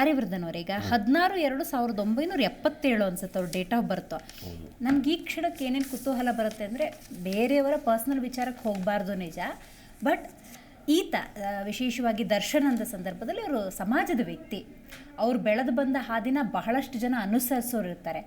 ಆರ್ಯವರ್ಧನ್ ಅವರೀಗ ಹದಿನಾರು ಎರಡು ಸಾವಿರದ ಒಂಬೈನೂರ ಎಪ್ಪತ್ತೇಳು ಅನ್ಸುತ್ತೆ ಅವ್ರ ಡೇಟ್ ಆಫ್ ಬರ್ತ್ ನಮ್ಗೆ ಈ ಕ್ಷಣಕ್ಕೆ ಏನೇನು ಕುತೂಹಲ ಬರುತ್ತೆ ಅಂದರೆ ಬೇರೆಯವರ ಪರ್ಸ್ನಲ್ ವಿಚಾರಕ್ಕೆ ಹೋಗಬಾರ್ದು ನಿಜ. ಬಟ್ ಈತ ವಿಶೇಷವಾಗಿ ದರ್ಶನ ಅಂದ ಸಂದರ್ಭದಲ್ಲಿ ಅವರು ಸಮಾಜದ ವ್ಯಕ್ತಿ. ಅವ್ರು ಬೆಳೆದು ಬಂದ ಹಾದಿನ ಬಹಳಷ್ಟು ಜನ ಅನುಸರಿಸೋರು ಇರ್ತಾರೆ.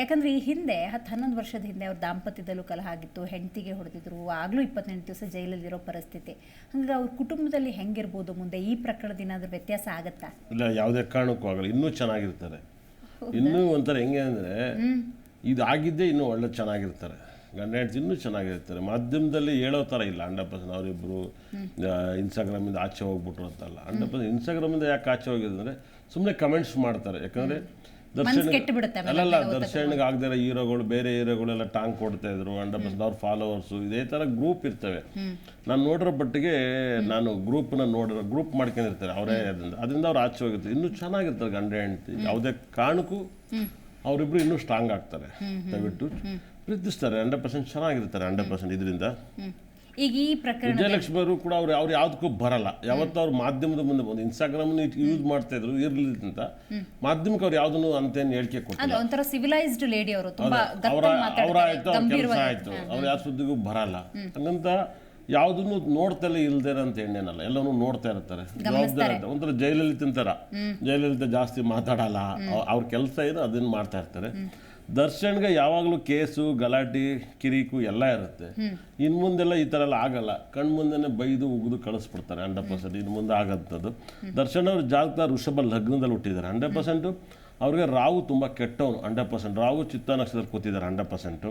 ಯಾಕಂದರೆ ಈ ಹಿಂದೆ ಹತ್ತು ಹನ್ನೊಂದು ವರ್ಷದ ಹಿಂದೆ ಅವ್ರ ದಾಂಪತ್ಯದಲ್ಲೂ ಕಲಹ ಆಗಿತ್ತು ಹೆಂಡತಿಗೆ ಹೊಡೆದಿದ್ರು ಆಗಲೂ ಇಪ್ಪತ್ತೆಂಟು ದಿವಸ ಜೈಲಲ್ಲಿರೋ ಪರಿಸ್ಥಿತಿ. ಹಂಗಾಗಿ ಅವ್ರ ಕುಟುಂಬದಲ್ಲಿ ಹೆಂಗಿರ್ಬೋದು ಮುಂದೆ? ಈ ಪ್ರಕರಣದ ಏನಾದರೂ ವ್ಯತ್ಯಾಸ ಆಗತ್ತಾ? ಇಲ್ಲ ಯಾವುದೇ ಕಾರಣಕ್ಕೂ ಆಗಲ್ಲ. ಇನ್ನೂ ಚೆನ್ನಾಗಿರ್ತಾರೆ. ಇನ್ನೂ ಒಂಥರ ಹೆಂಗೆ ಅಂದರೆ ಇದು ಆಗಿದ್ದೇ ಇನ್ನೂ ಒಳ್ಳೆ ಚೆನ್ನಾಗಿರ್ತಾರೆ. ಗಂಡ ಹೆಂಡತಿ ಇನ್ನೂ ಚೆನ್ನಾಗಿರ್ತಾರೆ. ಮಾಧ್ಯಮದಲ್ಲಿ ಹೇಳೋ ಥರ ಇಲ್ಲ. ಹಂಡ್ರೆಡ್ ಪರ್ಸೆಂಟ್ ಅವರಿಬ್ಬರು ಇನ್ಸ್ಟಾಗ್ರಾಮಿಂದ ಆಚೆ ಹೋಗ್ಬಿಟ್ರು ಅಂತಲ್ಲ. ಹಂಡ್ರೆಡ್ ಪರ್ಸೆಂಟ್ ಇನ್ಸ್ಟಾಗ್ರಾಮಿಂದ ಯಾಕೆ ಆಚೆ ಹೋಗಿದ್ರೆ ಸುಮ್ಮನೆ ಕಮೆಂಟ್ಸ್ ಮಾಡ್ತಾರೆ. ಯಾಕಂದರೆ ದರ್ಶನ್ ಅಲ್ಲಲ್ಲ ದರ್ಶನ್ಗೆ ಆಗದಿರೋ ಹೀರೋಗಳು ಬೇರೆ ಹೀರೋಗಳೆಲ್ಲ ಟಾಂಗ್ ಕೊಡ್ತಾ ಇದ್ರು ಅಂಡ್ ಪರ್ಸೆಂಟ್ ಅವ್ರ ಫಾಲೋವರ್ಸು ಇದೇ ಥರ ಗ್ರೂಪ್ ಇರ್ತವೆ. ನಾನು ನೋಡಿರೋ ಬಟ್ಟಿಗೆ ನಾನು ಗ್ರೂಪ್ನ ನೋಡಿರೋ ಗ್ರೂಪ್ ಮಾಡ್ಕೊಂಡಿರ್ತಾರೆ ಅವರೇ ಅದರಿಂದ ಅದರಿಂದ ಅವ್ರು ಆಚೆ ಹೋಗಿರ್ತಾರೆ ಇನ್ನೂ ಚೆನ್ನಾಗಿರ್ತಾರೆ ಗಂಡ ಹೆಂಡತಿ ಯಾವುದೇ ಕಾರಣಕ್ಕೂ ಅವರಿಬ್ರು ಇನ್ನೂ ಸ್ಟ್ರಾಂಗ್ ಆಗ್ತಾರೆ. ದಯವಿಟ್ಟು ಪ್ರೀತಿಸ್ತಾರೆ ಹಂಡ್ರೆಡ್ ಪರ್ಸೆಂಟ್ ಚೆನ್ನಾಗಿರ್ತಾರೆ ಹಂಡ್ರೆಡ್ ಪರ್ಸೆಂಟ್ ಇದರಿಂದ. ಈಗ ಈ ಪ್ರಕರಣ ವಿಜಯಲಕ್ಷ್ಮಿ ಅವರು ಕೂಡ ಅವ್ರು ಅವ್ರು ಯಾವ್ದಕ್ಕೂ ಬರಲ್ಲ. ಯಾವತ್ತೂ ಅವ್ರು ಮಾಧ್ಯಮದ ಮುಂದೆ ಬಂದು ಇನ್ಸ್ಟಾಗ್ರಾಮ್ ಯೂಸ್ ಮಾಡ್ತಾ ಇದ್ರು ಇರ್ಲಿ ಅಂತ ಮಾಧ್ಯಮಕ್ಕೆ ಅವ್ರು ಯಾವ್ದನ್ನು ಅಂತೇನು ಹೇಳಿಕೆ ಕೊಟ್ಟಿಲ್ಲ. ಒಂಥರ ಸಿವಿಲೈಸ್ಡ್ ಲೇಡಿ ಅವರು ತುಂಬಾ ಅವರ ಅವರ ಆಯ್ತು ಅವ್ರ ಕೆಲಸ ಆಯ್ತು. ಅವ್ರು ಯಾವ ಸುದ್ದಿಗೂ ಬರಲ್ಲ. ಹಂಗಂತ ಯಾವ್ದನ್ನು ನೋಡ್ತಲೇ ಇಲ್ದೇ ಅಂತ ಎಣ್ಣೆನಲ್ಲ ಎಲ್ಲವನ್ನು ನೋಡ್ತಾ ಇರ್ತಾರೆ. ಜವಾಬ್ದಾರಿ ಅಂತ ಒಂಥರ ಜೈಲಲ್ಲಿ ತಿಂತಾರ ಜೈಲಲ್ಲಿ ಜಾಸ್ತಿ ಮಾತಾಡಲ್ಲ. ಅವ್- ಅವ್ರ ಕೆಲಸ ಏನು ಅದನ್ನ ಮಾಡ್ತಾ ಇರ್ತಾರೆ. ದರ್ಶನ್ಗೆ ಯಾವಾಗಲೂ ಕೇಸು ಗಲಾಟೆ ಕಿರಿಕು ಎಲ್ಲ ಇರುತ್ತೆ. ಇನ್ನು ಮುಂದೆಲ್ಲ ಈ ಥರ ಎಲ್ಲ ಆಗಲ್ಲ. ಕಣ್ ಮುಂದೆನೆ ಬೈದು ಉಗಿದು ಕಳಿಸ್ಬಿಡ್ತಾರೆ ಹಂಡ್ರೆಡ್ ಪರ್ಸೆಂಟ್. ಇನ್ನು ಮುಂದೆ ಆಗಂಥದ್ದು. ದರ್ಶನ್ ಅವ್ರ ಜಾಗದ ಋಷಭ ಲಗ್ನದಲ್ಲಿ ಹುಟ್ಟಿದ್ದಾರೆ. ಹಂಡ್ರೆಡ್ ಪರ್ಸೆಂಟು ಅವ್ರಿಗೆ ರಾವು ತುಂಬ ಕೆಟ್ಟವನು. Hundred percent. ರಾವು ಚಿತ್ತ ನಕ್ಷತ್ರ ಕೂತಿದ್ದಾರೆ ಹಂಡ್ರೆಡ್ ಪರ್ಸೆಂಟು.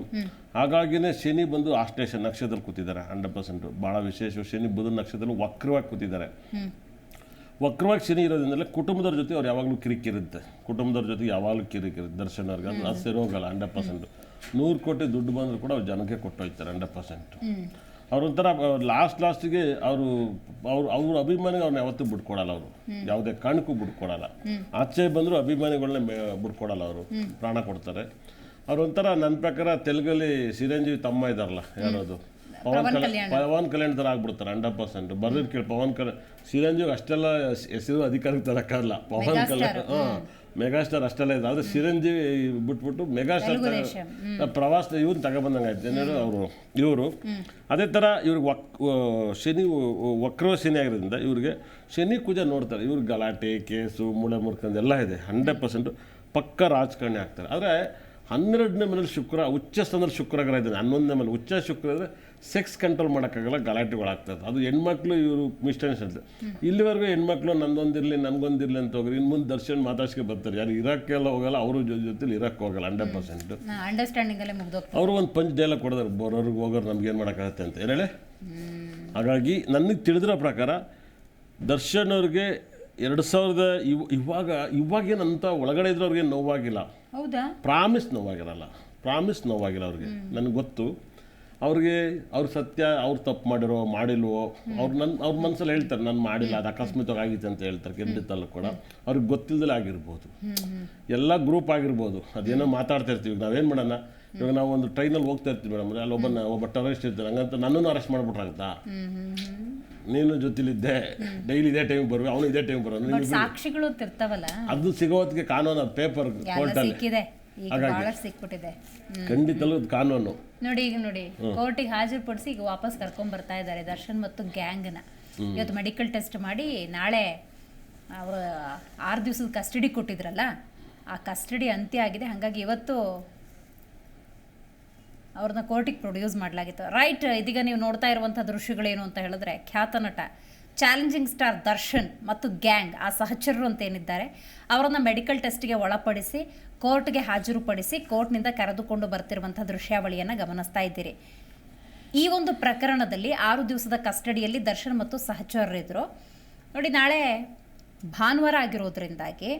ಹಾಗಾಗಿನೇ ಶನಿ ಬಂದು ಆಶ್ಲೇಷ ನಕ್ಷತ್ರದಲ್ಲಿ ಕೂತಿದ್ದಾರೆ ಹಂಡ್ರೆಡ್ ಪರ್ಸೆಂಟು. ಭಾಳ ವಿಶೇಷ ಶನಿ ಬುಧ ನಕ್ಷತ್ರದಲ್ಲಿ ವಕ್ರವಾಗಿ ಕೂತಿದ್ದಾರೆ. ವಕ್ರವಾಗಿ ಶನಿ ಇರೋದ್ರಿಂದಲೇ ಕುಟುಂಬದವ್ರ ಜೊತೆ ಅವ್ರು ಯಾವಾಗಲೂ ಕಿರಿಕಿರುತ್ತೆ. ಕುಟುಂಬದವ್ರ ಜೊತೆ ಯಾವಾಗಲೂ ಕಿರಿಕಿರುತ್ತೆ. ದರ್ಶನ ಅವ್ರಿಗೆ ಅದು ಅದು ಸರಿ ಹೋಗಲ್ಲ ಹಂಡ್ರೆಡ್ ಪರ್ಸೆಂಟು. ನೂರು ಕೋಟಿ ದುಡ್ಡು ಬಂದರೂ ಕೂಡ ಅವ್ರು ಜನಕ್ಕೆ ಕೊಟ್ಟೋಗ್ತಾರೆ ಹಂಡ್ರೆಡ್ ಪರ್ಸೆಂಟ್. ಅವ್ರೊಂಥರ ಲಾಸ್ಟ್ ಲಾಸ್ಟಿಗೆ ಅವರು ಅವ್ರು ಅವ್ರ ಅಭಿಮಾನಿಗೆ ಅವ್ರನ್ನ ಯಾವತ್ತೂ ಬಿಟ್ಕೊಡಲ್ಲ ಅವರು. ಯಾವುದೇ ಕಾರಣಕ್ಕೂ ಬಿಟ್ಕೊಡಲ್ಲ. ಆಚೆ ಬಂದರೂ ಅಭಿಮಾನಿಗಳನ್ನ ಬಿಟ್ಕೊಡಲ್ಲ ಅವರು. ಪ್ರಾಣ ಕೊಡ್ತಾರೆ. ಅವ್ರೊಂಥರ ನನ್ನ ಪ್ರಕಾರ ತೆಲುಗಲ್ಲಿ ಚಿರಂಜೀವಿ ತಮ್ಮ ಇದ್ದಾರಲ್ಲ ಯಾರದು? ಪವನ್ ಕಲ್ಯಾಣ್. ಪವನ್ ಕಲ್ಯಾಣ್ ಥರ ಆಗ್ಬಿಡ್ತಾರೆ ಹಂಡ್ರೆಡ್ ಪರ್ಸೆಂಟ್. ಬರ್ದಿದ್ದು ಕೇಳಿ ಪವನ್ ಕಲ್ಯಾಣ್ ಚಿರಂಜೀವಿ ಅಷ್ಟೆಲ್ಲ ಹೆಸರು ಅಧಿಕಾರಕ್ಕೆ ತರಕ್ಕಾಗಲ್ಲ ಪವನ್ ಕಲ್ಯಾಣ್ ಹಾಂ ಮೆಗಾಸ್ಟಾರ್ ಅಷ್ಟೆಲ್ಲ ಇದೆ ಆದರೆ ಚಿರಂಜೀವಿ ಬಿಟ್ಬಿಟ್ಟು ಮೆಗಾಸ್ಟಾರ್ ಪ್ರವಾಸ ಇವ್ರನ್ನ ತಗೊಬಂದಂಗೆ ಆಯ್ತು ಜನರು ಅವರು. ಇವರು. ಅದೇ ಥರ ಇವ್ರಿಗೆ ವಕ್ ಶನಿ ವಕ್ರ ಶನಿ ಆಗಿರೋದ್ರಿಂದ ಇವ್ರಿಗೆ ಶನಿ ಕುಜ ನೋಡ್ತಾರೆ. ಇವ್ರಿಗೆ ಗಲಾಟೆ ಕೇಸು ಮೂಳೆ ಮುರ್ಕಂದು ಎಲ್ಲ ಇದೆ. ಹಂಡ್ರೆಡ್ ಪರ್ಸೆಂಟು ಪಕ್ಕ ರಾಜಕಾರಣಿ ಆಗ್ತಾರೆ. ಆದರೆ ಹನ್ನೆರಡನೇ ಮನೇಲಿ ಶುಕ್ರ ಉಚ್ಚ ಸ್ಥಾನದಲ್ಲಿ ಶುಕ್ರ ಗ್ರಹ ಇದ್ದಾನೆ. ಹನ್ನೊಂದನೇ ಮನೆ ಉಚ್ಚ ಶುಕ್ರ ಅಂದರೆ ಸೆಕ್ಸ್ ಕಂಟ್ರೋಲ್ ಮಾಡೋಕ್ಕಾಗಲ್ಲ ಗಲಾಟೆಗಳಾಗ್ತದೆ. ಅದು ಹೆಣ್ಮಕ್ಳು ಇವರು ಮಿಸ್ಟೆನ್ಸ್ ಇಲ್ಲಿವರೆಗೂ ಹೆಣ್ಮಕ್ಳು ನನ್ನೊಂದಿರಲಿ ನನಗೊಂದಿರಲಿ ಅಂತ ಹೋಗ್ರಿ. ಇನ್ನು ಮುಂದೆ ದರ್ಶನ್ ಮಾತಾಡ್ಸ್ಕೆ ಬರ್ತಾರೆ. ಯಾರು ಇರೋಕ್ಕೆಲ್ಲ ಹೋಗಲ್ಲ ಅವರು ಜೊತೆಲಿ ಇರಾಕ್ ಹೋಗಲ್ಲ ಹಂಡ್ರೆಡ್ ಪರ್ಸೆಂಟ್ ಅವರು ಒಂದು ಪಂಚ್ ಡೈಲಾಗ್ ಕೊಡೋದಾರೆ. ಬರೋರ್ಗೆ ಹೋಗೋರು ನಮ್ಗೆ ಏನು ಮಾಡೋಕ್ಕಾಗತ್ತೆ ಅಂತ. ಹೇಳಿ? ಹಾಗಾಗಿ ನನಗೆ ತಿಳಿದಿರೋ ಪ್ರಕಾರ ದರ್ಶನ್ ಅವ್ರಿಗೆ ಎರಡು ಸಾವಿರದ ಇವ್ ಇವಾಗ ಇವಾಗೇನಂತ ಒಳಗಡೆ ಇದ್ರವ್ರಿಗೆ ನೋವಾಗಿಲ್ಲ. ಹೌದಾ? ಪ್ರಾಮಿಸ್ ನೋವಾಗಿರಲ್ಲ. ಪ್ರಾಮಿಸ್ ನೋವಾಗಿಲ್ಲ ಅವ್ರಿಗೆ. ನನಗೆ ಗೊತ್ತು. ಅವ್ರಿಗೆ ಅವ್ರ ಸತ್ಯ ಅವ್ರು ತಪ್ಪು ಮಾಡಿರೋ ಮಾಡಿಲ್ವೋ ಅವ್ರು ನನ್ನ ಅವ್ರ ಮನಸ್ಸಲ್ಲಿ ಹೇಳ್ತಾರೆ ನಾನು ಮಾಡಿಲ್ಲ ಅದು ಅಕಸ್ಮಾತ್ವಾಗಿ ಆಗಿತ್ತು ಅಂತ ಹೇಳ್ತಾರೆ ಖಂಡಿತಲ್ಲೂ ಕೂಡ. ಅವ್ರಿಗೆ ಗೊತ್ತಿಲ್ಲದಲೇ ಆಗಿರ್ಬೋದು. ಎಲ್ಲ ಗ್ರೂಪ್ ಆಗಿರ್ಬೋದು. ಅದೇನೋ ಮಾತಾಡ್ತಾ ಇರ್ತೀವಿ. ನಾವೇನು ಮಾಡೋಣ? ಇವಾಗ ನಾವು ಒಂದು ಟ್ರೈನಲ್ಲಿ ಹೋಗ್ತಾ ಇರ್ತೀವಿ ಮೇಡಮ್. ಅಲ್ಲಿ ಒಬ್ಬನ ಒಬ್ಬ ಟೆರರಿಸ್ಟ್ ಇರ್ತಾರೆ ಹಂಗಂತ ನನ್ನನ್ನು ಅರೆಸ್ಟ್ ಮಾಡ್ಬಿಟ್ರಾಗುತ್ತಾ ನೀನು ಜೊತೆಲಿದ್ದೆ. ಡೈಲಿ ಇದೇ ಟೈಮ್ ಬರುವೆ ಅವನು ಇದೇ ಟೈಮ್ ಬರೋನು ಸಾಕ್ಷಿಗಳು ತಿರ್ತಾವಲ್ಲ? ಅದು ಸಿಗೋತ್ತಿಗೆ ಕಾನೂನು ಅದು ಪೇಪರ್ ಸಿಕ್ಕಿದೆ. ಸಿಕ್ಬಿಟ್ಟಿದೆ. ಖಂಡಿತಲೂ ಕಾನೂನು. ನೋಡಿ ಈಗ ನೋಡಿ ಕೋರ್ಟಿಗೆ ಹಾಜರುಪಡಿಸಿ ಈಗ ವಾಪಸ್ ಕರ್ಕೊಂಡ್ ಬರ್ತಾ ಇದ್ದಾರೆ ದರ್ಶನ್ ಮತ್ತು ಗ್ಯಾಂಗ್ನ ಇವತ್ತು ಮೆಡಿಕಲ್ ಟೆಸ್ಟ್ ಮಾಡಿ ನಾಳೆ ಅವರು ಆರು ದಿವಸದ ಕಸ್ಟಡಿ ಕೊಟ್ಟಿದ್ರಲ್ಲ ಆ ಕಸ್ಟಡಿ ಅಂತ್ಯ ಆಗಿದೆ. ಹಾಗಾಗಿ ಇವತ್ತು ಅವ್ರನ್ನ ಕೋರ್ಟಿಗೆ ಪ್ರೊಡ್ಯೂಸ್ ಮಾಡಲಾಗಿತ್ತು. ರೈಟ್, ಇದೀಗ ನೀವು ನೋಡ್ತಾ ಇರುವಂಥ ದೃಶ್ಯಗಳೇನು ಅಂತ ಹೇಳಿದ್ರೆ ಖ್ಯಾತ ನಟ, ಚಾಲೆಂಜಿಂಗ್ ಸ್ಟಾರ್ ದರ್ಶನ್ ಮತ್ತು ಗ್ಯಾಂಗ್, ಆ ಸಹಚರರು ಅಂತ ಏನಿದ್ದಾರೆ, ಅವರನ್ನು ಮೆಡಿಕಲ್ ಟೆಸ್ಟ್ಗೆ ಒಳಪಡಿಸಿ, ಕೋರ್ಟ್ಗೆ ಹಾಜರುಪಡಿಸಿ, ಕೋರ್ಟ್ನಿಂದ ಕರೆದುಕೊಂಡು ಬರ್ತಿರುವಂಥ ದೃಶ್ಯಾವಳಿಯನ್ನು ಗಮನಿಸ್ತಾ ಇದ್ದೀರಿ. ಈ ಒಂದು ಪ್ರಕರಣದಲ್ಲಿ ಆರು ದಿವಸದ ಕಸ್ಟಡಿಯಲ್ಲಿ ದರ್ಶನ್ ಮತ್ತು ಸಹಚರರಿದ್ದರು ನೋಡಿ, ನಾಳೆ ಭಾನುವಾರ ಆಗಿರೋದ್ರಿಂದಾಗಿ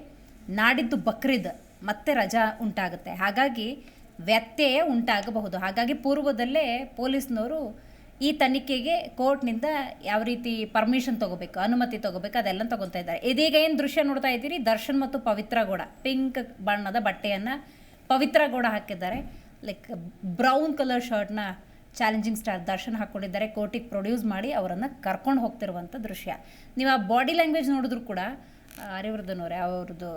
ನಾಡಿದ್ದು ಬಕ್ರೀದ್ ಮತ್ತೆ ರಜಾ ಉಂಟಾಗುತ್ತೆ. ಹಾಗಾಗಿ ವ್ಯತ್ಯಯ ಉಂಟಾಗಬಹುದು. ಹಾಗಾಗಿ ಪೂರ್ವದಲ್ಲೇ ಪೊಲೀಸ್ನವರು ಈ ತನಿಖೆಗೆ ಕೋರ್ಟ್ನಿಂದ ಯಾವ ರೀತಿ ಪರ್ಮಿಷನ್ ತಗೋಬೇಕು, ಅನುಮತಿ ತಗೋಬೇಕು, ಅದೆಲ್ಲ ತಗೊತಾ ಇದ್ದಾರೆ. ಇದೀಗ ಏನು ದೃಶ್ಯ ನೋಡ್ತಾ ಇದ್ದೀರಿ? ದರ್ಶನ್ ಮತ್ತು ಪವಿತ್ರ ಗೌಡ, ಪಿಂಕ್ ಬಣ್ಣದ ಬಟ್ಟೆಯನ್ನು ಪವಿತ್ರ ಗೌಡ ಹಾಕಿದ್ದಾರೆ. ಲೈಕ್ ಬ್ರೌನ್ ಕಲರ್ ಶರ್ಟ್ನ ಚಾಲೆಂಜಿಂಗ್ ಸ್ಟಾರ್ ದರ್ಶನ್ ಹಾಕ್ಕೊಂಡಿದ್ದಾರೆ. ಕೋರ್ಟಿಗೆ ಪ್ರೊಡ್ಯೂಸ್ ಮಾಡಿ ಅವರನ್ನು ಕರ್ಕೊಂಡು ಹೋಗ್ತಿರುವಂಥ ದೃಶ್ಯ. ನೀವು ಆ ಬಾಡಿ ಲ್ಯಾಂಗ್ವೇಜ್ ನೋಡಿದ್ರು ಕೂಡ ಆರ್ಯವರ್ಧನವ್ರೆ ಅವ್ರದ್ದು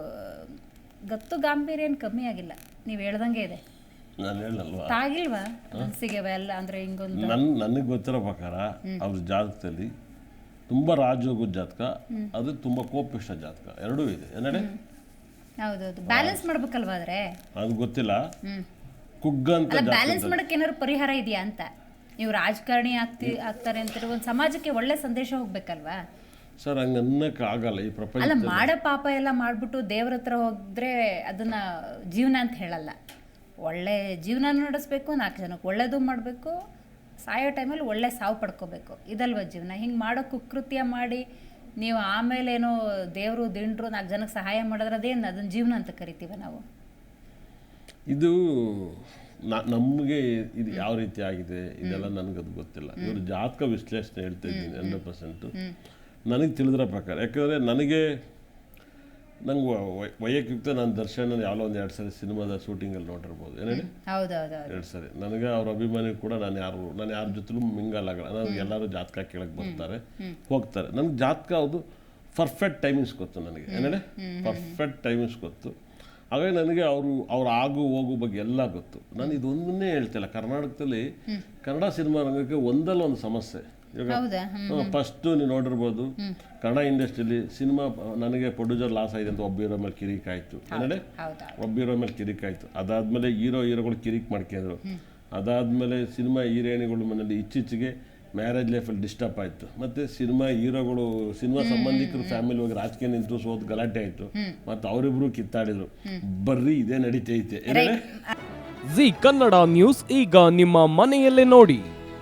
ಗತ್ತು ಗಾಂಭೀರ್ಯ ಏನು ಕಮ್ಮಿ ಆಗಿಲ್ಲ. ನೀವು ಹೇಳ್ದಂಗೆ ಇದೆ. ನಾನು ಹೇಳಲ್ವಾ? ತಾಗಿಲ್ವಾ? ಮನಸ್ಸಿಗೆ ಎಲ್ಲ ಅಂದರೆ ಹಿಂಗೊಂದು ನನ್ ನನಗೆ ಗೊತ್ತಿರೋ ಪ್ರಕಾರ ಅವ್ರ ಜಾತಕದಲ್ಲಿ ತುಂಬ ರಾಜೋಗ ಜಾತಕ ಅದು ತುಂಬ ಕೋಪಿಷ್ಟ ಜಾತಕ. ಎರಡೂ ಇದೆ. ಏನಡೆ? ಹೌದೌದು. ಬ್ಯಾಲೆನ್ಸ್ ಮಾಡ್ಬೇಕಲ್ವಾ ಆದ್ರೆ? ಅದು ಗೊತ್ತಿಲ್ಲ. ಕುಗ್ಗ ಅಂತ ಅಲ್ಲ ಬ್ಯಾಲೆನ್ಸ್ ಮಾಡಕ್ಕೆ ಏನಾದ್ರು ಪರಿಹಾರ ಇದೆಯಾ ಅಂತ? ನೀವು ರಾಜಕಾರಣಿ ಆಗ್ತಿ ಆಗ್ತಾರೆ ಅಂತ ಒಂದು ಸಮಾಜಕ್ಕೆ ಒಳ್ಳೆ ಸಂದೇಶ ಹೋಗ್ಬೇಕಲ್ವಾ? ಸರ್ ಹಂಗೆ ಅನ್ನಕ್ಕೆ ಆಗಲ್ಲ ಈ ಪ್ರಪಂಚ ಅಲ್ಲ ಮಾಡೋ ಪಾಪ ಎಲ್ಲ ಮಾಡ್ಬಿಟ್ಟು ದೇವ್ರ ಹತ್ರ ಹೋದ್ರೆ ಅದನ್ನ ಜೀವನ ಅಂತ ಹೇಳಲ್ಲ. ಒಳ್ಳೆ ಜೀವನ ನಡೆಸ್ಬೇಕು ನಾಲ್ಕು ಜನಕ್ಕೆ ಒಳ್ಳೇದು ಮಾಡಬೇಕು ಸಾಯೋ ಟೈಮಲ್ಲಿ ಒಳ್ಳೆ ಸಾವು ಪಡ್ಕೋಬೇಕು. ಇದಲ್ವ ಜೀವನ? ಹಿಂಗೆ ಮಾಡೋ ಕುಕೃತ್ಯ ಮಾಡಿ ನೀವು ಆಮೇಲೆ ಏನೋ ದೇವರು ದಿಂಡ್ರು ನಾಲ್ಕು ಜನಕ್ಕೆ ಸಹಾಯ ಮಾಡಿದ್ರೆ ಅದೇನು? ಅದನ್ನ ಜೀವನ ಅಂತ ಕರಿತೀವ ನಾವು. ಇದು ನಮಗೆ ಇದು ಯಾವ ರೀತಿ ಆಗಿದೆ? ಇದೆಲ್ಲ ನನಗದು ಗೊತ್ತಿಲ್ಲ. ಇವರು ಜಾತಕ ವಿಶ್ಲೇಷಣೆ ಹೇಳ್ತಾ ಇದ್ದೀನಿ ಹಂಡ್ರೆಡ್ ಪರ್ಸೆಂಟು. ನನಗೆ ತಿಳಿದಿರೋ ಪ್ರಕಾರ ಯಾಕಂದರೆ ನನಗೆ ನಂಗೆ ವೈಯಕ್ತಿಕ ನಾನು ದರ್ಶನ ಯಾವಲೋ ಒಂದು ಎರಡು ಸರಿ ಸಿನಿಮಾದ ಶೂಟಿಂಗಲ್ಲಿ ನೋಡಿರ್ಬೋದು. ಏನೇಳಿ ಎರಡು ಸರಿ. ನನಗೆ ಅವ್ರ ಅಭಿಮಾನಿ ಕೂಡ ನಾನು ಯಾರು ನಾನು ಯಾರ ಜೊತೆಲೂ ಮಿಂಗಲ್ ಆಗಲ್ಲ. ನನಗೆ ಎಲ್ಲರೂ ಜಾತಕ ಕೇಳಕ್ಕೆ ಬರ್ತಾರೆ. ಹೋಗ್ತಾರೆ. ನನಗೆ ಜಾತಕ ಅದು ಪರ್ಫೆಕ್ಟ್ ಟೈಮಿಂಗ್ಸ್ ಗೊತ್ತು ನನಗೆ. ಏನೇಳಿ ಪರ್ಫೆಕ್ಟ್ ಟೈಮಿಂಗ್ಸ್ ಗೊತ್ತು. ಹಾಗಾಗಿ ನನಗೆ ಅವರು ಅವ್ರ ಆಗು ಹೋಗು ಬಗ್ಗೆ ಎಲ್ಲ ಗೊತ್ತು. ನಾನು ಇದೊಂದನ್ನೇ ಹೇಳ್ತಿಲ್ಲ. ಕರ್ನಾಟಕದಲ್ಲಿ ಕನ್ನಡ ಸಿನಿಮಾ ರಂಗಕ್ಕೆ ಒಂದಲ್ಲ ಒಂದು ಸಮಸ್ಯೆ. ಹೌದಾ? ಹ್ಮ್ ಫಸ್ಟು ನೀವು ನೋಡಿರ್ಬೋದು. ಕನ್ನಡ ಇಂಡಸ್ಟ್ರಿಲಿ ಸಿನಿಮಾ ನನಗೆ ಪ್ರೊಡ್ಯೂಸರ್ ಲಾಸ್ ಆಯ್ತು ಅಂತ ಒಬ್ಬ ಹೀರೋ ಮೇಲೆ ಕಿರಿಕ್ ಆಯ್ತು. ಏನೇಳಿ ಹೌದಾ ಒಬ್ಬ ಹೀರೋ ಮೇಲೆ ಕಿರಿಕ್ ಆಯ್ತು. ಅದಾದ್ಮೇಲೆ ಹೀರೋ ಹೀರೋಗಳು ಕಿರಿಕ್ ಮಾಡ್ಕೊಂಡ್ರು ಅದಾದ್ಮೇಲೆ ಸಿನಿಮಾ ಹೀರೋಯಿನಿಗಳ ಮನೇಲಿ ಇತ್ತೀಚೆಗೆ ಮ್ಯಾರೇಜ್ ಲೈಫಲ್ಲಿ ಡಿಸ್ಟರ್ಬ್ ಆಯಿತು. ಮತ್ತು ಸಿನಿಮಾ ಹೀರೋಗಳು ಸಿನಿಮಾ ಸಂಬಂಧಿಕರು ಫ್ಯಾಮಿಲಿ ಹೋಗಿ ರಾಜಕೀಯ ನಿಂತು ಸೋತ್ ಗಲಾಟೆ ಆಯಿತು. ಮತ್ತು ಅವರಿಬ್ಬರು ಕಿತ್ತಾಡಿದ್ರು. ಬರ್ರಿ ಇದೇ ನಡೀತೈತೆ. ಏನೇ ಜಿ ಕನ್ನಡ ನ್ಯೂಸ್ ಈಗ ನಿಮ್ಮ ಮನೆಯಲ್ಲೇ ನೋಡಿ.